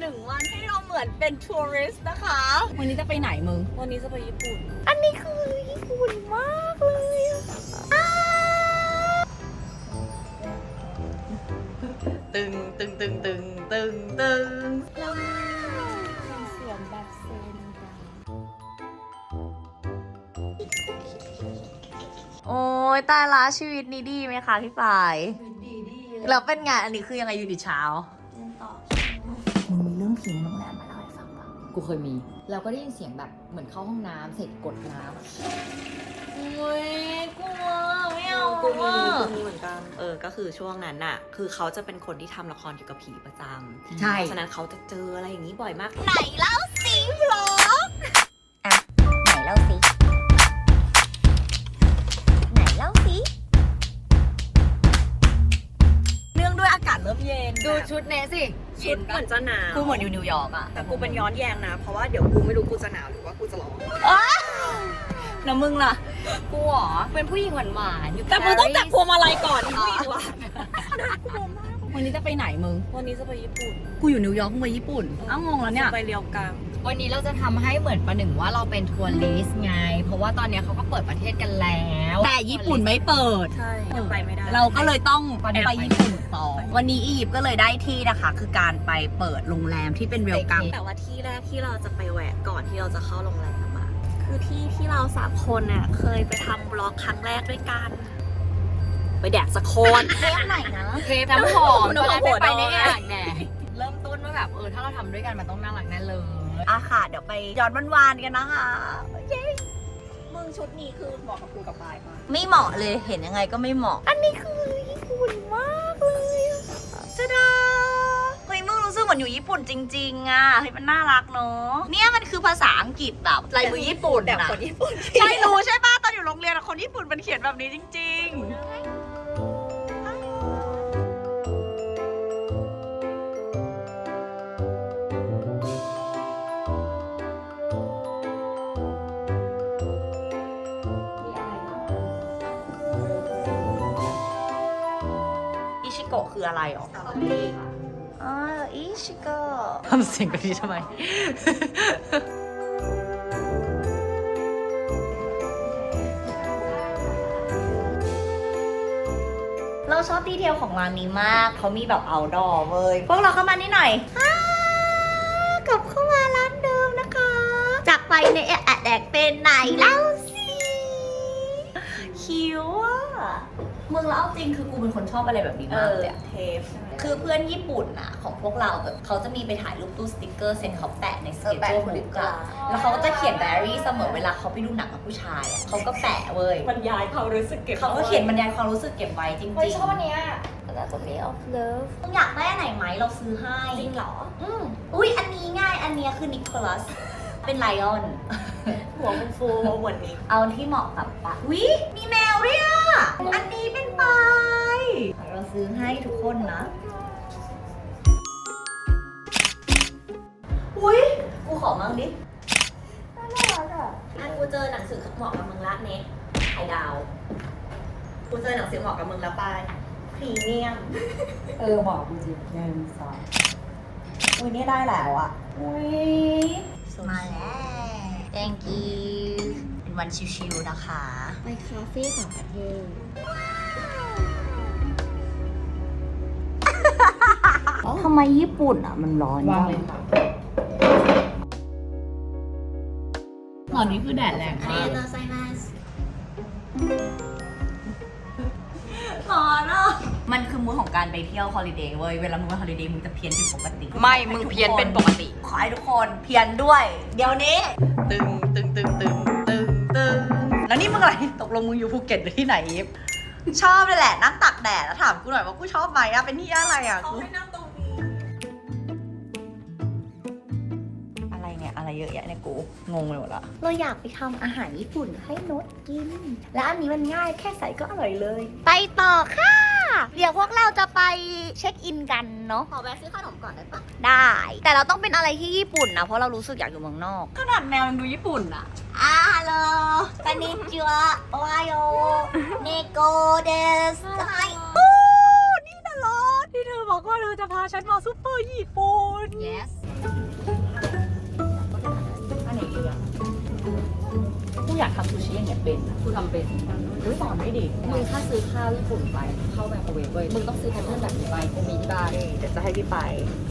หนึ่งวันให้เราเหมือนเป็นทัวริสต์นะคะ วันนี้จะไปไหนมึง วันนี้จะไปญี่ปุ่น อันนี้คือญี่ปุ่นมากเลยอะตึงตึงตึงตึงตึงตึงเราเสียงแบบเซนดังโอ้ยตายละชีวิตนี้ดีไหมคะพี่ปายดีดีแล้วเป็นไงอันนี้คือยังไงอยู่ดิเช้า ผีในโรงแรมมาเล่าให้ฟังปะกูเคยมี เราก็ได้ยินเสียงแบบเหมือนเข้าห้องน้ำเสร็จกดน้ำอะโอ้ยกลัวไม่เอากูมีอะกูมีเหมือนกัน เออ ก็คือช่วงนั้นน่ะ คือเขาจะเป็นคนที่ทำละครเกี่ยวกับผีประจำใช่เพราะฉะนั้นเขาจะเจออะไรอย่างนี้บ่อยมาก ไหนเล่าสิหรอไหนเล่าสิ เริ่มเย็นดูชุดเนสิชุดเหมือนจะหนาวกูเหมือนอยู่นิวยอร์กอะแต่กูเป็นย้อนแยงนะ เพราะว่าเดี๋ยวกูไม่รู้กูจะหนาวหรือว่ากูจะร้อนแล้วมึงล่ะ กูเหรอเป็นผู้หญิงหวานๆอยู่แต่มึงต้องจับพวงมาลัยก่อนอีกว่าวั นนี้จะไปไหนมึง วันนี้จะไปญี่ปุ่น กูอยู่นิวยอร์กมึงไปญี่ปุ่นอ้าวงงแล้วเนี่ย จะไปเรียวกังวันนี้เราจะทำให้เหมือนประหนึ่งว่าเราเป็นทัวริสต์ไง เพราะว่าตอนเนี้ยเขาก็เปิดประเทศกันแล้วแต่ญี่ปุ่นไม่เปิด ใช่ยังไปไม่ได้ เราก็เลยต้องไปไปญี่ปุ่นต่อ วันนี้อียิปต์ก็เลยได้ที่นะคะ คือการไปเปิดโรงแรมที่เป็นเวลกัมแต่ว่าที่แรกที่เราจะไปแหวะก่อนที่เราจะเข้าโรงแรมอะคือที่ที่เราสามคนน่ะเคยไปทำบล็อกครั้งแรกด้วยกัน ไปแดกสะโคนเทปไหนนะ เทปน้ำหอมน้ำหอมตอนแรกไปหัวดอยในอ่างแน่เริ่มต้นว่าแบบเออถ้าเราทำด้วยกันมันต้องน่ารักแน่เลยอาค่ะ เดี๋ยวไปย้อนวานๆกันนะคะเย้มึงชุดนี้คือเหมาะกับกูกับปายปะไม่เหมาะเลยเห็นยังไงก็ไม่เหมาะ อันนี้คือญี่ปุ่นมากเลยอะจะดาเฮ้ยมึงรู้สึกเหมือนอยู่ญี่ปุ่นจริงๆอะเฮ้ยมันน่ารักเนาะเนี่ยมันคือภาษาอังกฤษแบบลายมือญี่ปุ่นแบบอะคนญี่ปุ่นใช่รู้ใช่ป่ะตอนอยู่โรงเรียนอะคนญี่ปุ่นมันเขียนแบบนี้จริง ๆ คืออะไรหรออ๋ออิชิโกะทำเสียงแบบนี้ทำไม เราชอบดีเทลของร้านนี้มาก เขามีแบบเอาดอเว้ย พวกเราเข้ามานี่หน่อยฮ่ากลับเข้ามาร้านเดิมนะคะ จากไปในแอะแดกเป็นไหนเล่าสิคิวอะ มึงแล้วเอาจริงคือกูเป็นคนชอบอะไรแบบนี้มากเลยอะ เทปใช่ไหม คือเพื่อนญี่ปุ่นอะของพวกเราแบบเขาจะมีไปถ่ายรูปตู้สติกเกอร์เสร็จเขาแปะในสเก็ตแปะบุ๊บนกอะแล้วเขาก็จะเขียนไดอารี่เสมอเวลาเขาไปดูหนังกับผู้ชายอะเขาก็แปะเว้ยบรรยายความรู้สึกเก็บเขาก็เขียนบรรยายความรู้สึกเก็บไว้จริงๆเฮ้ยชอบอันเนี้ยแล้วจะมีออฟเลิฟมึงอยากได้อันไหนไหมเราซื้อให้ จริงเหรอ อืมอุ้ยอันนี้ง่ายอันเนี้ยคือนิโคลัส เป็นไลออน หัวฟูฟูเหมือนนี้ เอาที่เหมาะกับปะวิมีแมวด้วยอะ อันนี้เป็นปลายเราซื้อให้ทุกคนนะอุ้ยกูขอมั่งดิอะกูเจอหนังสือเหมาะกับมึงละเน็กไข่ดาว กูเจอหนังสือเหมาะกับมึงละปายพรีเมียม เออบอกกูจริงหนึ่งสองอุ้ยนี่ได้แล้วอะ อุ้ยมาแล้ว thank you เป็น วันชิวๆนะคะ ไปคาเฟ่ต่างประเทศทำไมญี่ปุ่นอะ มันร้อนวางเลยค่ะตอนนี้คือแดดแรงมากโตไซมัสร้อนอะมันคือมือของการไปเที่ยวฮอลิเดย์เว้ย เวลามึงไปฮอลิเดย์มึงจะเพี้ยนผิดปกติ ไม่ มึงเพี้ยนเป็นปกติ ขอให้ทุกคนเพี้ยนด้วย เดี๋ยวนี้ ตึงตึงตึงตึงตึงตึงแล้ว นี่มึงอะไร ตกลงมึงอยู่ภูเก็ตหรือที่ไหนอีฟชอบเลยแหละนั่งตักแดดแล้วถามกูหน่อยว่ากูชอบไหมอะเป็นที่อะไรอะเขากู ให้นั่งตรงนี้อะไรเนี่ย อะไรเยอะแยะเนี่ยกู งงไปหมดละเราอยากไปทำอาหารญี่ปุ่นให้นดกิน และอันนี้มันง่ายแค่ใส่ก็อร่อยเลย ไปต่อค่ะ เดี๋ยวพวกเราจะไปเช็คอินกันเนาะ ขอแวะซื้อขนมก่อนได้ปะได้ แต่เราต้องเป็นอะไรที่ญี่ปุ่นนะ เพราะเรารู้สึกอยากอยู่เมืองนอก ขนาดแมวยังดูญี่ปุ่นอะอ่าฮัลโหล คานิจิวะโอไฮโอเนโกเดสไฮโอ้นี่นะเหรอที่เธอบอกว่าเธอจะพาฉันมาซุปเปอร์ญี่ปุ่น yes อันไหนดีอะ กูอยากทำซูชิอย่างเงี้ยเป็นอะกูทำเป็นอุ๊ยสอนไม่ดีมึงถ้าซื้อข้าวญี่ปุ่นไปเข้าไมโครเวฟเว้ยมึงต้องซื้อแพทเทิร์นแบบนี้ไปกูมีที่บ้านเดี๋ยวจะให้พี่ไป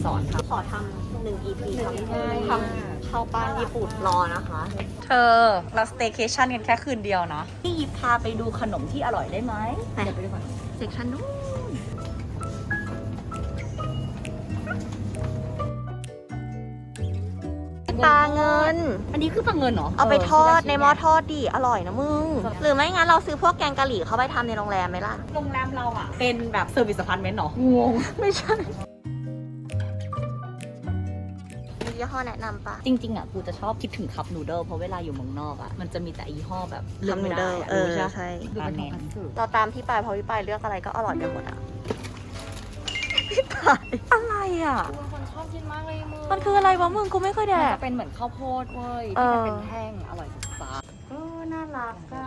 สอนทำขอทำหนึ่ง EP ทำง่ายๆทำข้าวปั้นญี่ปุ่นรอนะคะ เธอเราสเต y c a t i o n กันแค่คืนเดียวนะพี่ยิปพาไปดูขนมที่อร่อยได้ไหมเดี๋ยวไปดูก่อนเซกชันนู้น ปลาเงิน อันนี้คือปลาเงินเหรอเอาไปทอดในหม้อทอดดิอร่อยนะมึง หรือไม่งั้นเราซื้อพวกแกงกะหรี่เข้าไปทำในโรงแรมไหมล่ะ โรงแรมเราอะ เป็นแบบเซอร์วิสพาร์ทเมนต์เหรองง ไม่ใช่มียี่ห้อแนะนำปะจริงๆอะกูจะชอบคิดถึงคัพนูเดิลเพราะเวลาอยู่เมืองนอกอะมันจะมีแต่ยี่ห้อแบบเลือกไม่ได้อะเออรู้ใช่ปะใช่ดูเป็นของพัสดุเราตามพี่ปายเพราะพี่ปายเลือกอะไรก็อร่อยไปหมดอะ พี่ปายอะไรอะ กูเป็นคนชอบกินมากเลยมึงมันคืออะไรวะมึงกูไม่เคยแดมันก จะเป็นเหมือนข้าวโพดเว้ยเอที่อมันเป็นแท่งอร่อยสุดฟ้าเออน่ารักอะ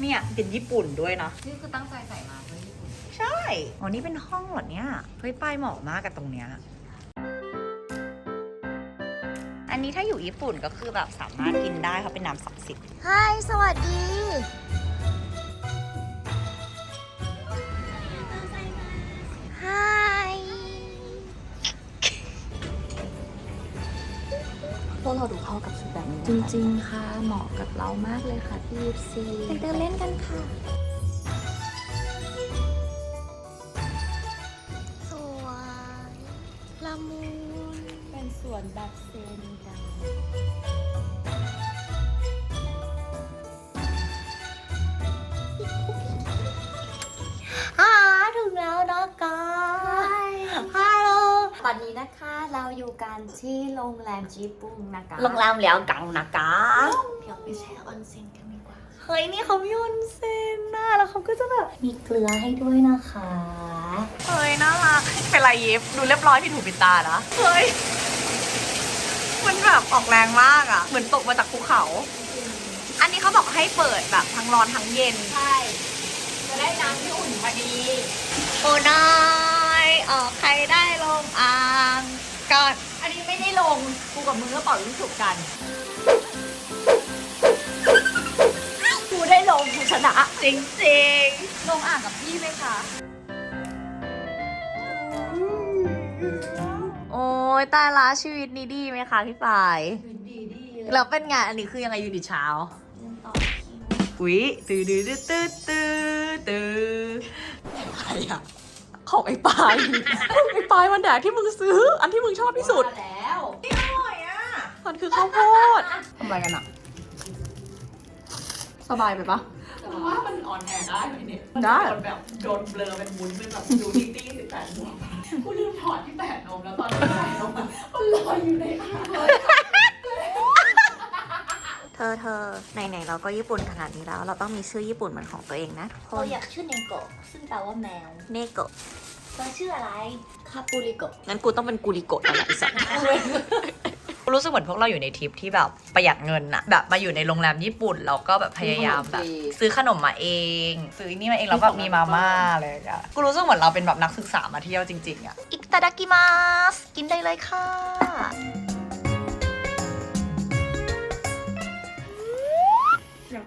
เนี่ยเป็นญี่ปุ่นด้วยนะ นี่คือตั้งใจใส่มาเพื่อญี่ปุ่น ใช่ อ๋อ นี่เป็นห้องเหรอเนี่ย เฮ้ยป้ายเหมาะมากกับตรงเนี้ย นนี้ถ้าอยู่ญี่ปุ่นก็คือแบบสามารถกินได้เขาเป็นน้ำศักดิ์สิทธิ์ไฮสวัสดีไฮพวกเราดูเข้ากับชุดแบบนี้จริงๆ ค่ะ เหมาะกับเรามากเลยค่ะพี่ยิปซีไปเดินเล่นกันค่ะ อนนี้นะคะเราอยู่กันที่โรงแรมญี่ปุ่นนะคะโรงแรมแล้วกังนะคะเดี๋ยวไปแช่ออนเซ็นกันดีกว่า เฮ้ยนี่เขามีออนเซนน่ะแล้วเขาก็จะแบบมีเกลือให้ด้วยนะคะ เฮ้ยน่ารักเป็นไรยิฟดูเรียบร้อยพี่ถูปิดตานะ เฮ้ย มันแบบออกแรงมากอะ เหมือนตกมาจากภูเขา อันนี้เขาบอกให้เปิดแบบทั้งร้อนทั้งเย็น ใช่ จะได้น้ำที่อุ่นพอดี โอ้นา งกูกับมึงก็เป่าลูกฉุบกัน กูได้ลงกูชนะจริงจริงลงอ่างกับพี่ไหมคะๆโอ้ยตายละชีวิตนี้ดีไหมคะพี่ปายดีดีแล้วเป็นไงอันนี้คือยังไงอยู่ดีเช้าอุ๊ยตื้อตื้อตื้อตื้อตื้อตื้ออะไรอะ ของไอ้ปายไอ้ปายมันแดกที่มึงซื้อ อันที่มึงชอบที่สุด แล้วนี่อร่อยอะมันคือข้าวโพดทำอะไรกันอะสบายไปปะว่ามันออนแอร์ได้ไหมเนี่ยได้ โดนแบบโดนเบลอเป็นวุ้นเป็นแบบดูนิตี้สิบแปดนมกูลืมถอดที่แปดนมแล้วตอนที่แปดนมอะมันลอยอยู่ในอ่างเลย เธอเธอไหนๆเราก็ญี่ปุ่นขนาดนี้แล้ว เราต้องมีชื่อญี่ปุ่นเหมือนของตัวเองนะคเรานอยากชื่อเนโกะซึ่งแปลว่าแมวเนโกะเธอชื่ออะไรคาปูริโกะงั้นกูต้องเป็นกูริโกะแล้วแหละไอ้สัสรู้สึกเหมือนพวกเราอยู่ในทริปที่แบบประหยัดเงินอะแบบมาอยู่ในโรงแรมญี่ปุ่นเราก็แบบพยายามแบบ ซื้อขนมมาเอง ซื้อนี่มาเองแล้วแบบมีมาม่าอะไรอย่างเลยอะกูรู้สึกเหมือนเราเป็นแบบนักศึกษามาเที่ยวจริงๆอะอิตาดากิมาสกินได้เลยค่ะ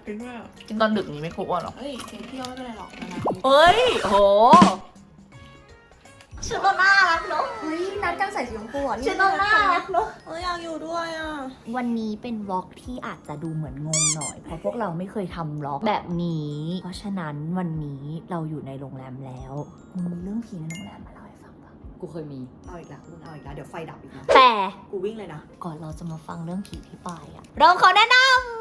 กกินด้วยอะกินตอนดึกนี้ไม่คุ้มหรอ เฮ้ยกินเที่ยวไม่เป็นไรหรอกนะเฮ้ย โหชุดเราน่ารักเนาะเฮ้ยนัดกันใส่สีชมพูอะชุดเราน่ารักเนาะเฮ้ยอยากอยู่ด้วยอะ วันนี้เป็นวอล์กที่อาจจะดูเหมือนงงหน่อย เพราะพวกเราไม่เคยทำวอล์กแบบนี้ เพราะฉะนั้นวันนี้เราอยู่ในโรงแรมแล้วมึงมีเรื่องผีในโรงแรมมาเล่าให้ฟังปะกูเคยมี เอาอีกแล้วมึงเอาอีกแล้วเดี๋ยวไฟดับอีกนะแต่กูวิ่งเลยนะ ก่อนเราจะมาฟังเรื่องผีที่ปลายอะเราขอแนะนำเมนตัว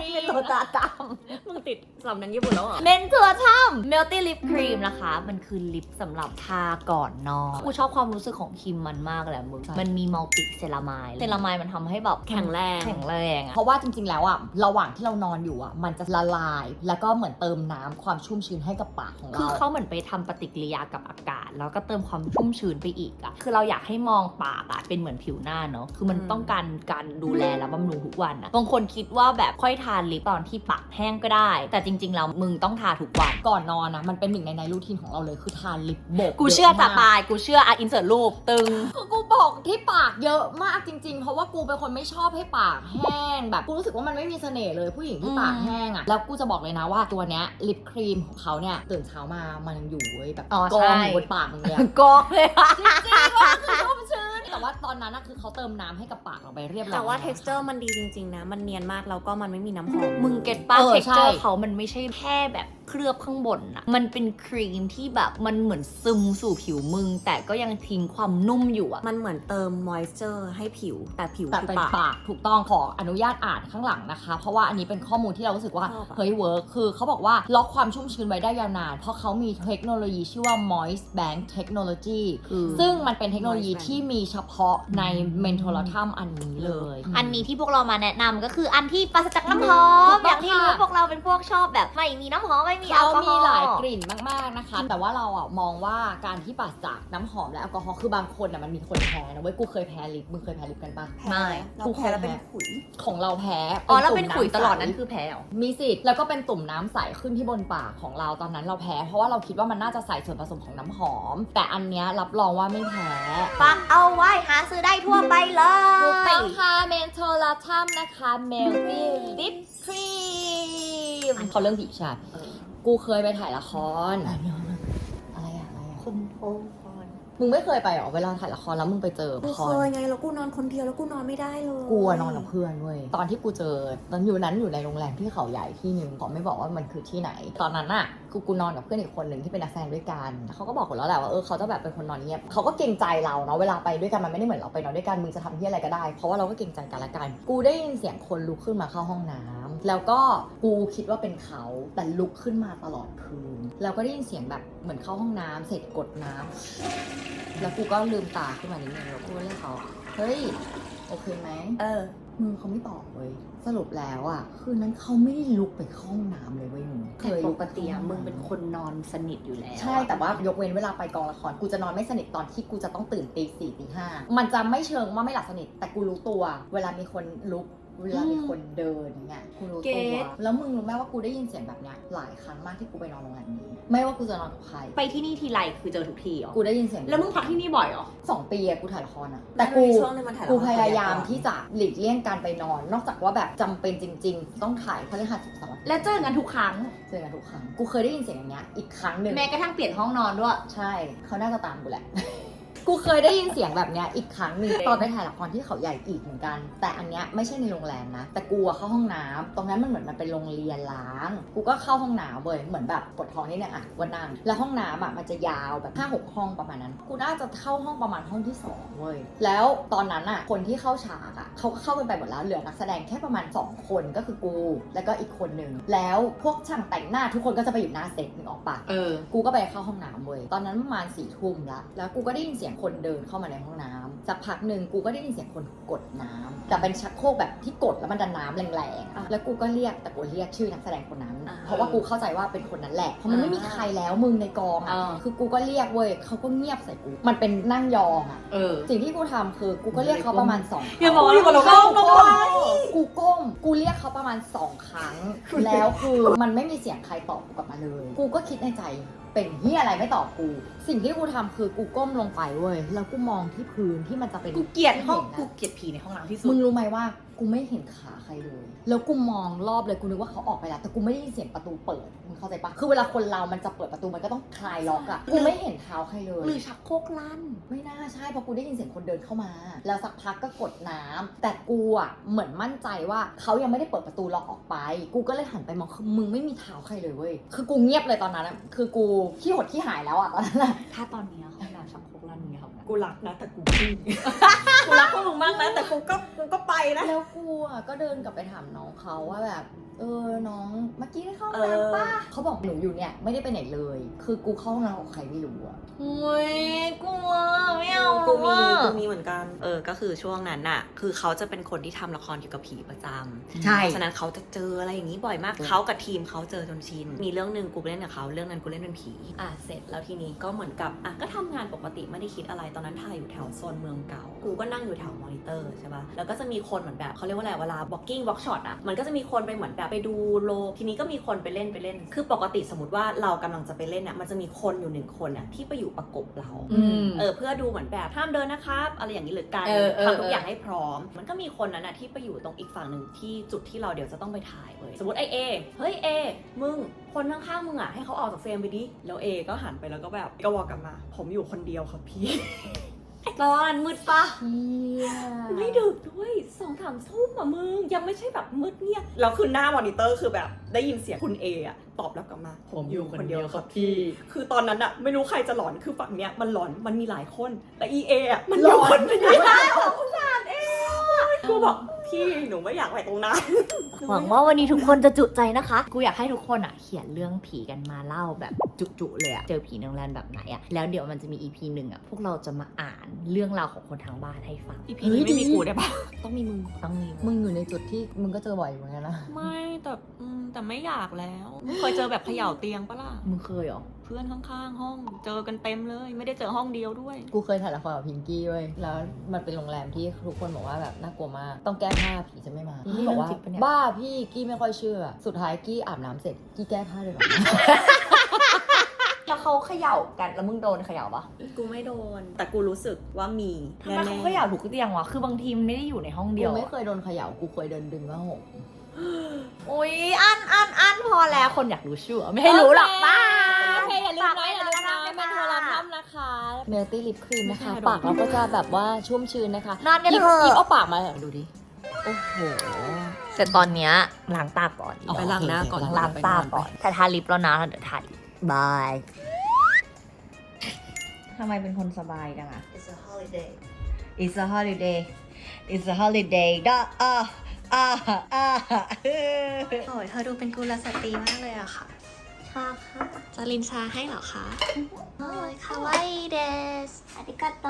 ดำเมนตัวดำมึงติดสำนักญี่ปุ่นแล้วเหรอ เมนตัวถ้ำเมลตี้ลิปครีมนะคะ มันคือลิปสำหรับทาก่อนนอน กูชอบความรู้สึกของครีมมันมากเลยอะมึง มันมีมัลติเซรามายเซรามายมันทำให้แบบแข็งแรง แข็งแรงอะเพราะว่าจริง ๆ แล้วอะ ระหว่างที่เรานอนอยู่อะ มันจะละลาย แล้วก็เหมือนเติมน้ำความชุ่มชื้นให้กับปากของคือเราเขาเหมือนไปทำปฏิกิริยากับอากาศ แล้วก็เติมความชุ่มชื้นไปอีกอะคือเราอยากให้มองปากอะเป็นเหมือนผิวหน้าเนาะ คือมันอืม ต้องการการดูแลและบำรุงทุกวันอะบางคนคิดว่าแบบค่อยทาลิปตอนที่ปากแห้งก็ได้ แต่จริงๆแล้วมึงต้องทาทุกวันก่อนนอนนะมันเป็นหนึ่งในในรูทีนของเราเลยคือทานลิปโบกกูเชื่อเยจะอะมปายกูเชื่ออะอินเสิร์ตรูปตึง คือกูบอกที่ปากเยอะมากจริง ๆ เพราะว่ากูเป็นคนไม่ชอบให้ปากแห้งแบบกูรู้สึกว่ามันไม่มีเสน่ห์เลยผู้หญิงที่อืมปากแห้งอะแล้วกูจะบอกเลยนะว่าตัวเนี้ยลิปครีมของเขาเนี่ยตื่นเช้ามามันยังอยู่เว้ยแบบอ๋อกองใช่ อยู่บนปากมึงเลยอะกอกเลยอะ จริงๆว่าคือชุ่มชื้นแต่ ว่าตอนนั้นนะคือเขาเติมน้ำให้กับปากเราไปเรียบร้อยแต่ว่า ล้ texture มันดีจริงๆนะ มันเนียนมากแล้วก็มันไม่มีน้ำหอม มึงเก็ตป้าเออเท็กใช่ เจอร์เขามันไม่ใช่แค่แบบ เคลือบข้างบนอะมันเป็นครีมที่แบบมันเหมือนซึมสู่ผิวมึง แต่ก็ยังทิ้งความนุ่มอยู่อะมันเหมือนเติม moisture ให้ผิว แต่ผิวแต่คือเป็นปากปากถูกต้องขออนุญาตอ่านข้างหลังนะคะ เพราะว่าอันนี้เป็นข้อมูลที่เรารู้สึกว่าชอบอะ เฮ้ยเวิร์คคือเขาบอกว่าล็อกความชุ่มชื้นไว้ได้ยาวนาน เพราะเขามีเทคโนโลยีชื่อว่า moist bank technology คือ ซึ่งมันเป็นเทคโนโลยี Moist Bank ที่มีเฉพาะในเมนโทรทัมอันนี้เลย อันนี้ที่พวกเรามาแนะนำก็คืออันที่ปราศจากน้ำหอถูมกต้องอย่างที่รู้ค่ะ พวกเราเป็นพวกชอบแบบไม่มีน้ำหอมไม่มีแอเขาลกอฮอล์มีหลายกลิ่นมากๆนะคะ แต่ว่าเราอะมองว่าการที่ปราศจากน้ำหอมและแอลกอฮอล์คือบางคนอะมันมีคนแพ้นะเว้ยกูเคยแพ้ลิปมึงเคยแพ้ลิปกันปะ ไม่ เราแพ้แล้วเป็นขุย ของเราแพ้อ๋อแล้วเป็นตุ่มขุยำตลอดใสนั้นคือแพ้เหรอ มีสิทธิ์แล้วก็เป็นตุ่มน้ำใสขึ้นที่บนปากของเราตอนนั้นเราแพ้ เพราะว่าเราคิดว่ามันน่าจะใส่ส่วนผสมของน้ำหอม แต่อันเนี้ยรับรองว่าไม่แพ้ฟังเอาไว้หาซื้อได้ทั่วไปเลถูกย ต้องค่ะเมนโทลาทัมนะคะเมลตี้ลิปครีมเขาเรื่องผีใช่ กูเคยไปถ่ายละคร อะไรอะอะไรอะคมโพคอนมึงไม่เคยไปเหรอเวลาถ่ายละครแล้วมึงไปเจอกูคเคอนยไงแล้วกูนอนคนเดียวแล้วกูนอนไม่ได้เลยกูอะนอนกับเพื่อนเว้ยตอนที่กูเจอตอนอยู่นั้นอยู่ในโรงแรมที่เขาใหญ่ที่หนึ่งขอไม่บอกว่ามันคือที่ไหน ตอนนั้นอะ กูกูนอนกับเพื่อนอีกคนหนึ่งที่เป็นนักแสดงด้วยกันเขาก็บอกกูแล้วแหละว่าเออเขาจะแบบเป็นคนนอนเงียบเขาก็เกรงใจเราเนาะเวลาไปด้วยกันมันไม่ได้เหมือนเราไปนอนด้วยกันมึงจะทำที่อะไรก็ได้ เพราะว่าเราก็เกรงใจกันละกัน กูได้ยินเสียงคนลุกขึ้นมาเข้าห้องน้ำแล้วก็กูคิดว่าเป็นเขาแต่ลุกขึ้นมาตลอดคืนแล้วก็ได้ยินเสียงแบบเหมือนเข้าห้องน้ำเสร็จกดน้ำแล้วกูก็ลืมตาขึ้นมานิดนึงแล้วกูเรียกเขาเฮ้ยโอเคไหมเออมึงเขาไม่ตอบเว้ย สรุปแล้วอะ คืนนั้นเขาไม่ได้ลุกไปเข้าห้องน้ำเลยเว้ยมึงแต่ปลุกติไปอะข้าห้มึองเป็นคนนอนสนิทอยู่แล้ว ใช่แต่ว่ายกเว้นเวลาไปกองละครกูจะนอนไม่สนิทตอนที่กูจะต้องตื่นตีสี่ตีห้ามันจะไม่เชิงว่าไม่หลับสนิท แต่กูรู้ตัว เวลามีคนลุกเวลามีคนเดินอย่างเงี้ยกูรู้ตัวเก็ตแล้วมึงรู้ไหมว่ากูได้ยินเสียงแบบเนี้ยหลายครั้งมากที่กูไปนอนโรงแรมนี้ ไม่ว่ากูจะนอนกับใครไปที่นี่ทีไรคือเจอทุกทีเหรอกูได้ยินเสียงแล้วมึงพักที่นี่บ่อยเหรอ สองปีอะกูถ่ายละครอะแต่แต่กูกูช่วงนึงมันถ่ายละครกูพยายามที่จะหลีกเลี่ยงการไปนอน นอกจากว่าแบบจำเป็นจริง ๆ ต้องถ่ายพฤหัสศุกร์เสาร์อาทิตย์และเจอกันทุกครั้ง เจอกันทุกครั้ง กูเคยได้ยินเสียงอย่างเงี้ยอีกครั้งหนึ่งแม้กระทั่งเปลี่ยนห้องนอนด้วย ใช่เขาน่าจะตามกูแหละ กูเคยได้ยินเสียงแบบเนี้ยอีกครั้งหนึ่งตอนไปถ่ายละครที่เขาใหญ่อีกเหมือนกัน แต่อันเนี้ยไม่ใช่ในโรงแรมนะ แต่กูอะเข้าห้องน้ำตรงนั้นมันเหมือนมันเป็นโรงเรียนล้าง กูก็เข้าห้องน้ำเว้ยเหมือนแบบปวดท้องนิดนึงอะวันนั่งแล้วห้องน้ำอะมันจะยาวแบบห้าหกห้องประมาณนั้น กูน่าจะเข้าห้องประมาณห้องที่สองเว้ยแล้วตอนนั้นอะคนที่เข้าฉากอะเขาก็เข้ากันไปหมดแล้วเหลือนักแสดงแค่ประมาณสองคนก็คือกูแล้วก็อีกคนหนึ่งแล้วพวกช่างแต่งหน้าทุกคนก็จะไปอยู่หน้าเซตนึกออกปะเออ กูก็ไปเข้าห้องน้ำเว้ยตอนนั้นประมาณสี่ทุ่มละแล้วกูก็ได้ยินเสียงคนเดินเข้ามาในห้องน้ำสักพักหนึ่งกูก็ได้ยินเสียงคนกดน้ำแต่เป็นชักโครกแบบที่กดแล้วมันดันน้ำแรงๆอะแล้วกูก็เรียกแต่กูเรียกชื่อนักแสดงคนนั้นอ่าเพราะว่ากูเข้าใจว่าเป็นคนนั้นแหละ เพราะมันไม่มีใครแล้วมึงในกองอะอ่าคือกูก็เรียกเว้ยเขาก็เงียบใส่กู มันเป็นนั่งยองอะเออสิ่งที่กูทำคือกูก็เรียกเขาประมาณสองครั้งอย่าบอกว่ากูเราก้มลงไปกูก้ม กูเรียกเขาประมาณสองครั้ง แล้วคือมันไม่มีเสียงใครตอบกูกลับมาเลย กูก็คิดในใจเป็นเฮียอะไรไม่ตอบกู สิ่งที่กูทำคือกูก้มลงไปเว้ย แล้วกูมองที่พื้นที่มันจะเป็นกูเกลียดห้องไม่กูเห็นอะเกลียดผีในห้องน้ำที่สุมึดงรู้ไหมว่า กูไม่เห็นขาใครเลย แล้วกูมองรอบเลยกูนึกว่าเขาออกไปแล้ว แต่กูไม่ได้ยินเสียงประตูเปิดมึงเข้าใจปะคือเวลาคนเรามันจะเปิดประตูมันก็ต้องคลายล็อกอะกูไม่เห็นเท้าใครเลย หรือชักโครกลั่น ไม่น่าใช่เพราะกูได้ยินเสียงคนเดินเข้ามา แล้วสักพักก็กดน้ำแต่กูอะเหมือนมั่นใจว่าเขายังไม่ได้เปิดประตูล็อกออกไป กูก็เลยหันไปมองคือมึงไม่มีเท้าใครเลยเว้ยคือกูเงียบเลยตอนนั้นอะคือกูขี้หดขี้หายแล้วอะตอนนั้นอะถ้าตอนเนี้ย กูรักนะแต่กูพึ่งกูรักพวกมึงมากนะแต่กูก็กูก็ไปนะ แล้วกูอะก็เดินกลับไปถามน้องเขาว่าแบบเเออน้องเมื่อกี้ได้เข้าห้องเออน้ำป้าเขาบอกหนูอยู่เนี่ยไม่ได้ไปไหนเลย คือกูเข้าห้องน้ำกับใครไม่รู้อะ อุ้ย มีอะกูมีเหมือนกัน เออ ก็คือช่วงนั้นน่ะ คือเขาจะเป็นคนที่ทำละครเกี่ยวกับผีประจำใช่เพราะฉะนั้นเขาจะเจออะไรอย่างนี้บ่อยมาก เขากับทีมเขาเจอจนชิน มีเรื่องหนึ่งกูไปเล่นกับเขา เรื่องนั้นกูเล่นเป็นผี อะ เสร็จแล้วทีนี้ก็เหมือนกับ อะ ก็ทำงานปกติไม่ได้คิดอะไร ตอนนั้นถ่ายอยู่แถวโซนเมืองเก่า กูก็นั่งอยู่แถวมอนิเตอร์ใช่ปะแล้วก็จะมีคนเหมือนแบบเขาเรียกว่าอะไร เวลา blocking block shot อะ มันก็จะมีคนไปเหมือนแบบไปดูโล ทีนี้ก็มีคนไปเล่นไปเล่น คือปกติสมมติว่าเรากำลังจะไปเล่นอะ มันจะมีคนอยู่หนึ่งคนอะที่ไปอยู่ประกบเราอืมเออเพื่อดูเหมือนแบบห้ามเดินนะครับอะไรอย่างนี้หรือการเออเออทำทุกเออออย่างให้พร้อม มันก็มีคนนั้นนะที่ไปอยู่ตรงอีกฝั่งหนึ่งที่จุดที่เราเดี๋ยวจะต้องไปถ่ายเลยสมมติไอเอเฮ้ยเอมึงคนข้างๆมึงอะให้เขาออกจากเฟรมไปดิแล้วเอก็หันไปแล้วก็แบบก็วอกกลับมา ผมอยู่คนเดียวครับพี่ ตอนมืดปะเชี่ยไม่ดึกด้วยสองสามทุ่มอะมึง ยังไม่ใช่แบบมืดเงียบแล้วคือหน้ามอนิเตอร์คือแบบได้ยินเสียงคุณเออะตอบรับกลับมา ผมอยู่คนเดียวครับพี่ คือตอนนั้นอะไม่รู้ใครจะหลอนคือฝั่งเนี้ยมันหลอนมันมีหลายคน แต่อีเอะมันอยู่คนเดียวสงสารเอกูบอก พี่หนูไม่อยากไปตรงนั้น หวังว่าวันนี้ทุกคนจะจุใจนะคะ กูอยากให้ทุกคนอะเขียนเรื่องผีกันมาเล่าแบบจุๆเลยอะ เจอผีในโรงแรมแบบไหนอะ แล้วเดี๋ยวมันจะมี EP หนึ่งอะ พวกเราจะมาอ่านเรื่องราวของคนทางบ้านให้ฟังอีพีนี้ไม่มีกูได้ปะต้องมีมึง ต้องมีมึงอยู่ในจุดที่มึงก็เจอบ่อยเหมือนกันนะ ไม่แต่อืมแต่ไม่อยากแล้วมึงเคยเจอแบบเขย่าเตียงปะล่ะ มึงเคยเหรอเพื่อนข้างๆ ห้อง เจอกันเต็มเลย ไม่ได้เจอห้องเดียวด้วย กูเคยถ่ายละครกับพิงกี้เว้ยแล้วมันเป็นโรงแรมที่ทุกคนบอกว่าแบบน่ากลัวมาก ต้องแก้ผ้าผีจะไม่มาเฮ้ยพี่บอกว่าเรื่องจริงปะเนี่ย บ้าพี่กี้ไม่ค่อยเชื่อ สุดท้ายกี้อาบน้ำเสร็จกี้แก้ผ้าเลยแบบแล้วเขาเขย่ากันแล้วมึงโดนเขย่าปะกูไม่โดน แต่กูรู้สึกว่ามีทำไมเขาเขย่าถูกเตียงวะคือบางทีมันไม่ได้อยู่ในห้องเดีกูยวไม่อะเคยโดนเขย่ากูเคยเดินดึงผ้าห่ม อุ้ยอันอันอันพอแล้วคนอยากรู้ชื่อไม่ให้รู้หรอกป้าโอเคอย่าลืมนะอย่าลืมนะเป็นโทรทัศน์นะคะเมลตี้ลิปครีมนะคะไม่ใช่ปากเราก็จะแบบว่าชุ่มชื้นนะคะนอนกันยิบเถอะยิบเอาปากมาดูดิ โอ้โหแต่ตอนเนี้ยล้างตาก่อนอ๋อไปล้างหน้าก่อนล้างตาก่อนแต่ทาลิปแล้วนะเดี๋ยวทาลิปบายทำไมเป็นคนสบายจังอะ It's a holiday It's a holiday It's a holiday ดะ อะอะอะโอ้ยเธอดูเป็นกุลสตรีมากเลยอะค่ะชาค่ะจะลินชาให้เหรอคะ โอ้ยคาวาอิเดสอาริกาโต